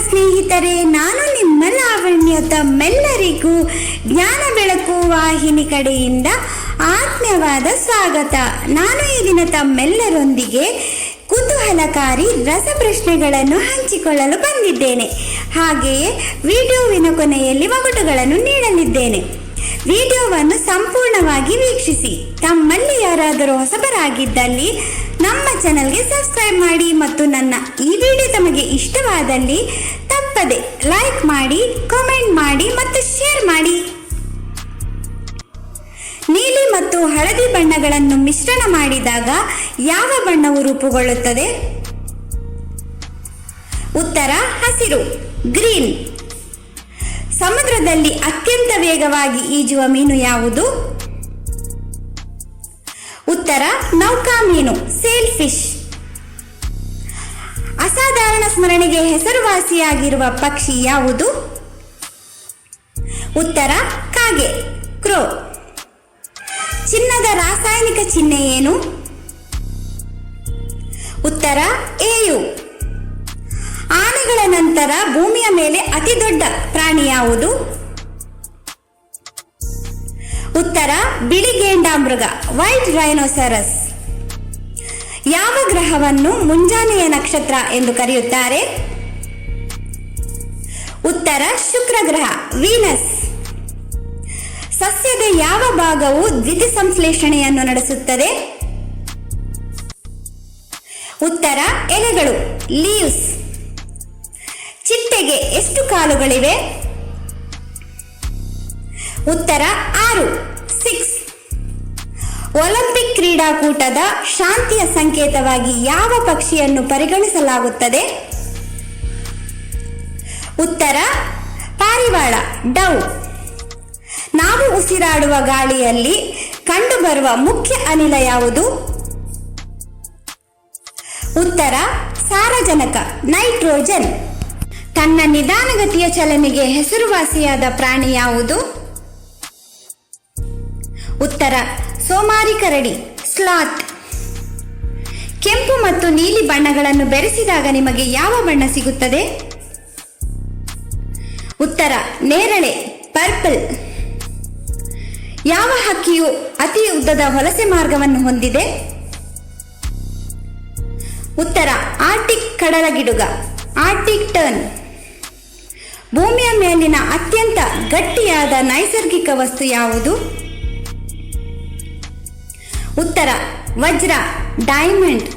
ಸ್ನೇಹಿತರೆ, ನಾನು ನಿಮ್ಮ ಲಾವಣ್ಯ ತಮ್ಮೆಲ್ಲರಿಗೂ ಜ್ಞಾನ ಬೆಳಕು ವಾಹಿನಿ ಕಡೆಯಿಂದ ಆತ್ಮೀಯವಾದ ಸ್ವಾಗತ. ನಾನು ಈ ದಿನ ತಮ್ಮೆಲ್ಲರೊಂದಿಗೆ ಕುತೂಹಲಕಾರಿ ರಸಪ್ರಶ್ನೆಗಳನ್ನು ಹಂಚಿಕೊಳ್ಳಲು ಬಂದಿದ್ದೇನೆ. ಹಾಗೆಯೇ ವಿಡಿಯೋವಿನ ಕೊನೆಯಲ್ಲಿ ಒಗಟುಗಳನ್ನು ನೀಡಲಿದ್ದೇನೆ. ವಿಡಿಯೋವನ್ನು ಸಂಪೂರ್ಣವಾಗಿ ವೀಕ್ಷಿಸಿ. ತಮ್ಮಲ್ಲಿ ಯಾರಾದರೂ ಹೊಸಬರಾಗಿದ್ದಲ್ಲಿ ನಮ್ಮ ಚಾನಲ್ಗೆ ಸಬ್ಸ್ಕ್ರೈಬ್ ಮಾಡಿ ಮತ್ತು ನನ್ನ ಈ ವಿಡಿಯೋ ತಮಗೆ ಇಷ್ಟವಾದಲ್ಲಿ ತಪ್ಪದೆ ಲೈಕ್ ಮಾಡಿ ಕಾಮೆಂಟ್ ಮಾಡಿ ಮತ್ತು ಶೇರ್ ಮಾಡಿ. ನೀಲಿ ಮತ್ತು ಹಳದಿ ಬಣ್ಣಗಳನ್ನು ಮಿಶ್ರಣ ಮಾಡಿದಾಗ ಯಾವ ಬಣ್ಣವು ರೂಪುಗೊಳ್ಳುತ್ತದೆ? ಉತ್ತರ, ಹಸಿರು, ಗ್ರೀನ್. ಸಮುದ್ರದಲ್ಲಿ ಅತ್ಯಂತ ವೇಗವಾಗಿ ಈಜುವ ಮೀನು ಯಾವುದು? ಉತ್ತರ, ನೌಕಾ ಮೀನು, ಸೇಲ್ ಫಿಶ್. ಅಸಾಧಾರಣ ಸ್ಮರಣೆಗೆ ಹೆಸರುವಾಸಿಯಾಗಿರುವ ಪಕ್ಷಿ ಯಾವುದು? ಉತ್ತರ, ಕಾಗೆ, ಕ್ರೋ. ಚಿನ್ನದ ರಾಸಾಯನಿಕ ಚಿಹ್ನೆ ಏನು? ಉತ್ತರ ಎಯು ಆನೆಗಳ ನಂತರ ಭೂಮಿಯ ಮೇಲೆ ಅತಿ ದೊಡ್ಡ ಪ್ರಾಣಿ ಯಾವುದು? ಉತ್ತರ, ಬಿಳಿ ಗೇಂಡಾಮೃಗ ವೈಟ್ ರೈನೋಸರಸ್ ಯಾವ ಗ್ರಹವನ್ನು ಮುಂಜಾನೆಯ ನಕ್ಷತ್ರ ಎಂದು ಕರೆಯುತ್ತಾರೆ? ಉತ್ತರ, ಶುಕ್ರ ಗ್ರಹ, ವೀನಸ್. ಸಸ್ಯದ ಯಾವ ಭಾಗವು ದ್ವಿತಿ ಸಂಶ್ಲೇಷಣೆಯನ್ನು ನಡೆಸುತ್ತದೆ? ಉತ್ತರ, ಎಲೆಗಳು ಲೀವ್ಸ್ ಚಿಟ್ಟೆಗೆ ಎಷ್ಟು ಕಾಲುಗಳಿವೆ? ಉತ್ತರ ಆರು ಸಿಕ್ಸ್ ಒಲಿಂಪಿಕ್ ಕ್ರೀಡಾಕೂಟದ ಶಾಂತಿಯ ಸಂಕೇತವಾಗಿ ಯಾವ ಪಕ್ಷಿಯನ್ನು ಪರಿಗಣಿಸಲಾಗುತ್ತದೆ? ಉತ್ತರ, ಪಾರಿವಾಳ, ಡೌ. ನಾವು ಉಸಿರಾಡುವ ಗಾಳಿಯಲ್ಲಿ ಕಂಡುಬರುವ ಮುಖ್ಯ ಅನಿಲ ಯಾವುದು? ಉತ್ತರ, ಸಾರಜನಕ, ನೈಟ್ರೋಜನ್. ತನ್ನ ನಿಧಾನಗತಿಯ ಚಲನೆಗೆ ಹೆಸರುವಾಸಿಯಾದ ಪ್ರಾಣಿ ಯಾವುದು? ಉತ್ತರ, ಸೋಮಾರಿ ಕರಡಿ, ಸ್ಲಾತ್. ಕೆಂಪು ಮತ್ತು ನೀಲಿ ಬಣ್ಣಗಳನ್ನು ಬೆರೆಸಿದಾಗ ನಿಮಗೆ ಯಾವ ಬಣ್ಣ ಸಿಗುತ್ತದೆ? ಉತ್ತರ, ನೇರಳೆ, ಪರ್ಪಲ್. ಯಾವ ಹಕ್ಕಿಯು ಅತಿ ಉದ್ದದ ವಲಸೆ ಮಾರ್ಗವನ್ನು ಹೊಂದಿದೆ? ಉತ್ತರ, ಆರ್ಟಿಕ್ ಕಡಲಗಿಡುಗ, ಆರ್ಟಿಕ್ ಟರ್ನ್. ಭೂಮಿಯ ಮೇಲಿನ ಅತ್ಯಂತ ಗಟ್ಟಿಯಾದ ನೈಸರ್ಗಿಕ ವಸ್ತು ಯಾವುದು? ಉತ್ತರ, ವಜ್ರ ಡೈಮಂಡ್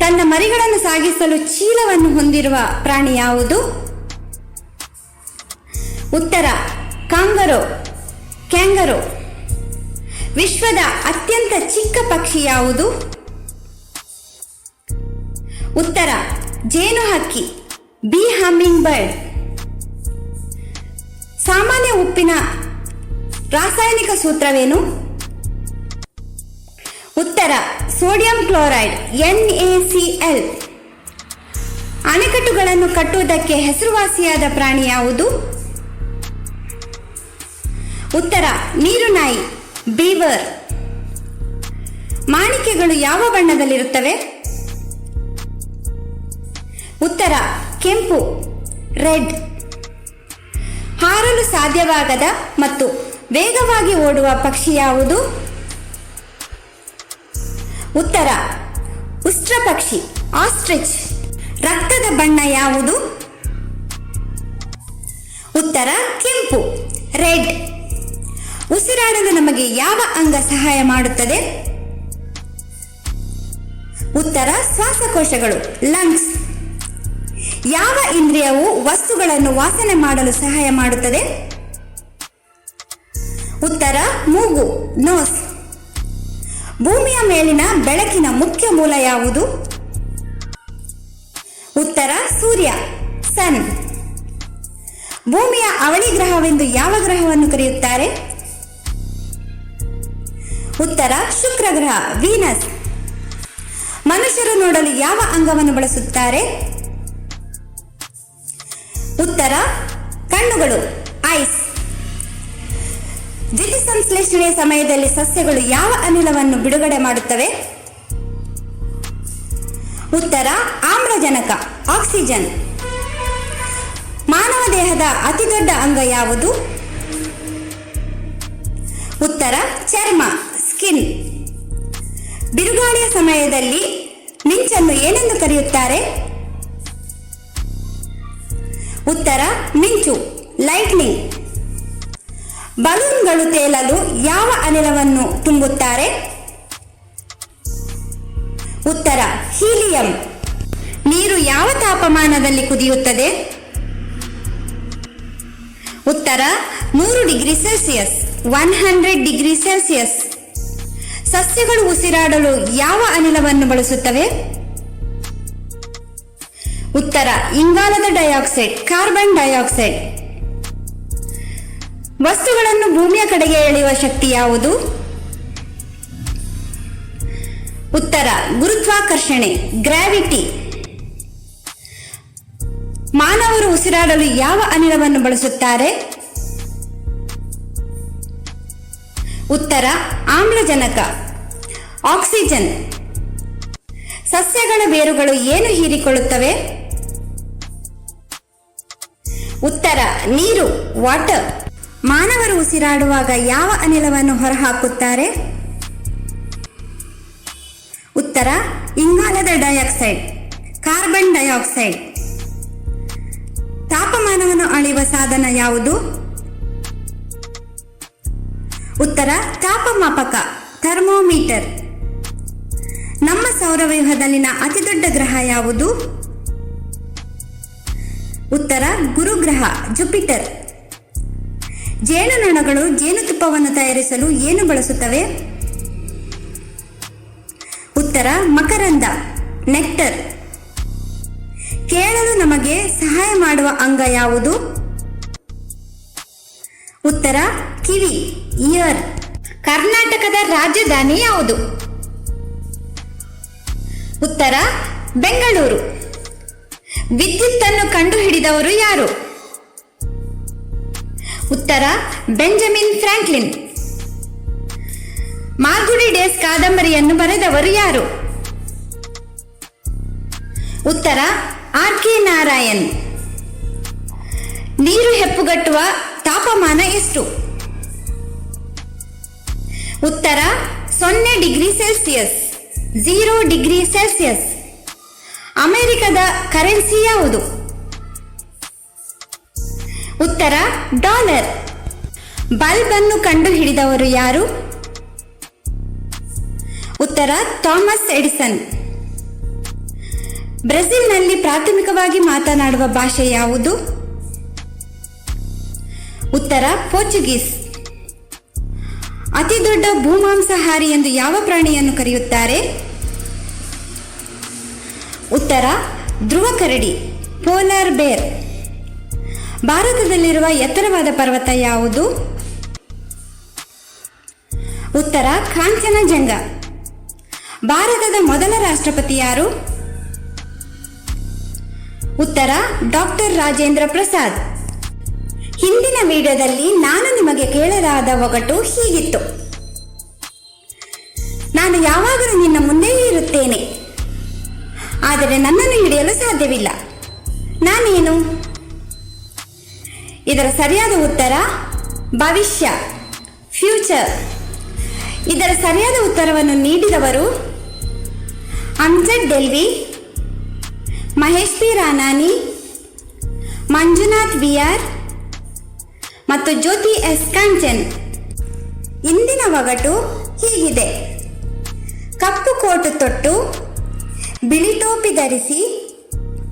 ತನ್ನ ಮರಿಗಳನ್ನು ಸಾಗಿಸಲು ಚೀಲವನ್ನು ಹೊಂದಿರುವ ಪ್ರಾಣಿ ಯಾವುದು? ಉತ್ತರ, ಕಾಂಗರೋ, ಕ್ಯಾಂಗರೋ. ವಿಶ್ವದ ಅತ್ಯಂತ ಚಿಕ್ಕ ಪಕ್ಷಿ ಯಾವುದು? ಉತ್ತರ, ಜೇನು ಹಕ್ಕಿ, ಬಿ ಹಮ್ಮಿಂಗ್ ಬರ್ಡ್. ಸಾಮಾನ್ಯ ಉಪ್ಪಿನ ರಾಸಾಯನಿಕ ಸೂತ್ರವೇನು? ಉತ್ತರ sodium chloride, N A C L. ಅಣೆಕಟ್ಟುಗಳನ್ನು ಕಟ್ಟುವುದಕ್ಕೆ ಹೆಸರುವಾಸಿಯಾದ ಪ್ರಾಣಿ ಯಾವುದು? ಉತ್ತರ ನೀರುನಾಯಿ ಬೀವರ್. ಮಾಣಿಕೆಗಳು ಯಾವ ಬಣ್ಣದಲ್ಲಿರುತ್ತವೆ ಉತ್ತರ, ಕೆಂಪು, ರೆಡ್. ಹಾರಲು ಸಾಧ್ಯವಾಗದ ಮತ್ತು ವೇಗವಾಗಿ ಓಡುವ ಪಕ್ಷಿ ಯಾವುದು? ಉತ್ತರ. ಉಷ್ಟ್ರಪಕ್ಷಿ ಆಸ್ಟ್ರಿಚ್. ರಕ್ತದ ಬಣ್ಣ ಯಾವುದು? ಉತ್ತರ, ಕೆಂಪು. ರೆಡ್. ಉಸಿರಾಡಲು ನಮಗೆ ಯಾವ ಅಂಗ ಸಹಾಯ ಮಾಡುತ್ತದೆ? ಉತ್ತರ, ಶ್ವಾಸಕೋಶಗಳು ಲಂಗ್ಸ್ ಯಾವ ಇಂದ್ರಿಯವು ವಸ್ತುಗಳನ್ನು ವಾಸನೆ ಮಾಡಲು ಸಹಾಯ ಮಾಡುತ್ತದೆ? ಉತ್ತರ, ಮೂಗು ನೋಸ್ ಭೂಮಿಯ ಮೇಲಿನ ಬೆಳಕಿನ ಮುಖ್ಯ ಮೂಲ ಯಾವುದು? ಉತ್ತರ, ಸೂರ್ಯ, ಸನ್. ಭೂಮಿಯ ಅವಳಿ ಗ್ರಹವೆಂದು ಯಾವ ಗ್ರಹವನ್ನು ಕರೆಯುತ್ತಾರೆ? ಉತ್ತರ ಶುಕ್ರ ಗ್ರಹ ವೀನಸ್. ಮನುಷ್ಯರು ನೋಡಲು ಯಾವ ಅಂಗವನ್ನು ಬಳಸುತ್ತಾರೆ? ಉತ್ತರ, ಕಣ್ಣುಗಳು, ಐಸ್. ದ್ವಿತಿ ಸಂಶ್ಲೇಷಣೆಯ ಸಮಯದಲ್ಲಿ ಸಸ್ಯಗಳು ಯಾವ ಅನಿಲವನ್ನು ಬಿಡುಗಡೆ ಮಾಡುತ್ತವೆ? ಉತ್ತರ, ಆಮ್ಲಜನಕ, ಆಕ್ಸಿಜನ್. ಮಾನವ ದೇಹದ ಅತಿ ದೊಡ್ಡ ಅಂಗ ಯಾವುದು? ಉತ್ತರ, ಚರ್ಮ, ಸ್ಕಿನ್. ಬಿರುಗಾಳಿಯ ಸಮಯದಲ್ಲಿ ಮಿಂಚನ್ನು ಏನೆಂದು ಕರೆಯುತ್ತಾರೆ? ಉತ್ತರ, ಮಿಂಚು, ಲೈಟ್ನಿಂಗ್. ಬಲೂನ್ಗಳು ತೇಲಲು ಯಾವ ಅನಿಲವನ್ನು ತುಂಬುತ್ತಾರೆ? ಉತ್ತರ, ಹೀಲಿಯಂ. ನೀರು ಯಾವ ತಾಪಮಾನದಲ್ಲಿ ಕುದಿಯುತ್ತದೆ? ಉತ್ತರ ನೂರು degree Celsius one hundred degree Celsius. ಸಸ್ಯಗಳು ಉಸಿರಾಡಲು ಯಾವ ಅನಿಲವನ್ನು ಬಳಸುತ್ತವೆ? ಉತ್ತರ, ಇಂಗಾಲದ ಡೈಆಕ್ಸೈಡ್, ಕಾರ್ಬನ್ ಡೈಆಕ್ಸೈಡ್. ವಸ್ತುಗಳನ್ನು ಭೂಮಿಯ ಕಡೆಗೆ ಎಳೆಯುವ ಶಕ್ತಿ ಯಾವುದು? ಉತ್ತರ, ಗುರುತ್ವಾಕರ್ಷಣೆ, ಗ್ರಾವಿಟಿ. ಮಾನವರು ಉಸಿರಾಡಲು ಯಾವ ಅನಿಲವನ್ನು ಬಳಸುತ್ತಾರೆ? ಉತ್ತರ, ಆಮ್ಲಜನಕ. ಆಕ್ಸಿಜನ್. ಸಸ್ಯಗಳ ಬೇರುಗಳು ಏನು ಹೀರಿಕೊಳ್ಳುತ್ತವೆ? ಉತ್ತರ, ನೀರು, ವಾಟರ್. ಮಾನವರು ಉಸಿರಾಡುವಾಗ ಯಾವ ಅನಿಲವನ್ನು ಹೊರಹಾಕುತ್ತಾರೆ? ಉತ್ತರ, ಇಂಗಾಲದ ಡೈಆಕ್ಸೈಡ್, ಕಾರ್ಬನ್ ಡೈಆಕ್ಸೈಡ್. ತಾಪಮಾನವನ್ನು ಅಳೆಯುವ ಸಾಧನ ಯಾವುದು? ಉತ್ತರ, ತಾಪಮಾಪಕ, ಥರ್ಮೋಮೀಟರ್. ನಮ್ಮ ಸೌರವ್ಯೂಹದಲ್ಲಿನ ಅತಿದೊಡ್ಡ ಗ್ರಹ ಯಾವುದು? ಉತ್ತರ, ಗುರುಗ್ರಹ, ಜುಪಿಟರ್. ಜೇನುನೊಣಗಳು ಜೇನುತುಪ್ಪವನ್ನು ತಯಾರಿಸಲು ಏನು ಬಳಸುತ್ತವೆ? ಉತ್ತರ, ಮಕರಂದ, ನೆಕ್ಟರ್. ಕೇಳಲು ನಮಗೆ ಸಹಾಯ ಮಾಡುವ ಅಂಗ ಯಾವುದು? ಉತ್ತರ, ಕಿವಿ, ಇಯರ್. ಕರ್ನಾಟಕದ ರಾಜಧಾನಿ ಯಾವುದು? ಉತ್ತರ, ಬೆಂಗಳೂರು. ವಿದ್ಯುತ್ತನ್ನು ಕಂಡುಹಿಡಿದವರು ಯಾರು? ಉತ್ತರ, ಬೆಂಜಮಿನ್ ಫ್ರಾಂಕ್ಲಿನ್. ಮಾರ್ಗುಡಿ ಡೇಸ್ ಕಾದಂಬರಿಯನ್ನು ಬರೆದವರು ಯಾರು? ಉತ್ತರ ಆರ್ ಕೆ ನಾರಾಯಣ್. ನೀರು ಹೆಪ್ಪುಗಟ್ಟುವ ತಾಪಮಾನ ಎಷ್ಟು? ಉತ್ತರ, ಸೊನ್ನೆ degree Celsius zero degree Celsius. ಅಮೆರಿಕದ ಕರೆನ್ಸಿ ಯಾವುದು? ಉತ್ತರ, ಡಾಲರ್. ಬಲ್ಬ್ ಅನ್ನು ಕಂಡುಹಿಡಿದವರು ಯಾರು? ಉತ್ತರ, ಥಾಮಸ್ ಎಡಿಸನ್. ಬ್ರೆಜಿಲ್ನಲ್ಲಿ ಪ್ರಾಥಮಿಕವಾಗಿ ಮಾತನಾಡುವ ಭಾಷೆ ಯಾವುದು? ಉತ್ತರ, ಪೋರ್ಚುಗೀಸ್. ಅತಿ ದೊಡ್ಡ ಭೂಮಾಂಸಾಹಾರಿ ಎಂದು ಯಾವ ಪ್ರಾಣಿಯನ್ನು ಕರೆಯುತ್ತಾರೆ? ಉತ್ತರ ಧ್ರುವ ಕರಡಿ ಪೋಲಾರ್ ಬೇರ್. ಭಾರತದಲ್ಲಿರುವ ಎತ್ತರವಾದ ಪರ್ವತ ಯಾವುದು? ಉತ್ತರ, ಕಾಂಚನಜಂಗ. ಭಾರತದ ಮೊದಲ ರಾಷ್ಟ್ರಪತಿ ಯಾರು? ಉತ್ತರ, ಡಾಕ್ಟರ್ ರಾಜೇಂದ್ರ ಪ್ರಸಾದ್. ಹಿಂದಿನ ವಿಡಿಯೋದಲ್ಲಿ ನಾನು ನಿಮಗೆ ಕೇಳಲಾದ ಒಗಟು ಹೀಗಿತ್ತು. ನಾನು ಯಾವಾಗಲೂ ನಿನ್ನ ಮುಂದೆಯೇ ಇರುತ್ತೇನೆ. ಆದರೆ ನನ್ನನ್ನು ಹಿಡಿಯಲು ಸಾಧ್ಯವಿಲ್ಲ. ನಾನೇನು? ಇದರ ಸರಿಯಾದ ಉತ್ತರ ಭವಿಷ್ಯ ಫ್ಯೂಚರ್ ಇದರ ಸರಿಯಾದ ಉತ್ತರವನ್ನು ನೀಡಿದವರು ಅಮ್ಜದ್ ಡೆಲ್ವಿ, ಮಹೇಶ್ ಪಿ ರಾನಾನಿ ಮಂಜುನಾಥ್ ವಿಆರ್ ಮತ್ತು ಜ್ಯೋತಿ ಎಸ್ ಕಾಂಚನ್. ಇಂದಿನ ಒಗಟು ಹೀಗಿದೆ. ಕಪ್ಪು ಕೋಟು ತೊಟ್ಟು, ಬಿಳಿ ಟೋಪಿ ಧರಿಸಿ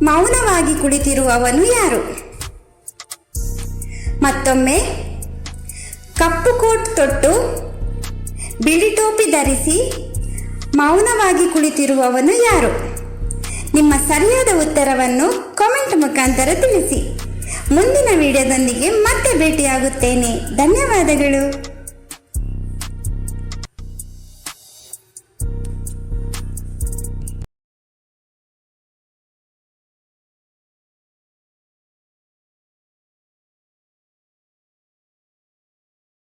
ಮೌನವಾಗಿ ಕುಳಿತಿರುವವನು ಯಾರು? ಮತ್ತೊಮ್ಮೆ ಕಪ್ಪು ಕೋಟ್ ತೊಟ್ಟು ಬಿಳಿ ಟೋಪಿ ಧರಿಸಿ ಮೌನವಾಗಿ ಕುಳಿತಿರುವವನು ಯಾರು? ನಿಮ್ಮ ಸರಿಯಾದ ಉತ್ತರವನ್ನು ಕಾಮೆಂಟ್ ಮುಖಾಂತರ ತಿಳಿಸಿ. ಮುಂದಿನ ವಿಡಿಯೋದೊಂದಿಗೆ ಮತ್ತೆ ಭೇಟಿಯಾಗುತ್ತೇನೆ. ಧನ್ಯವಾದಗಳು.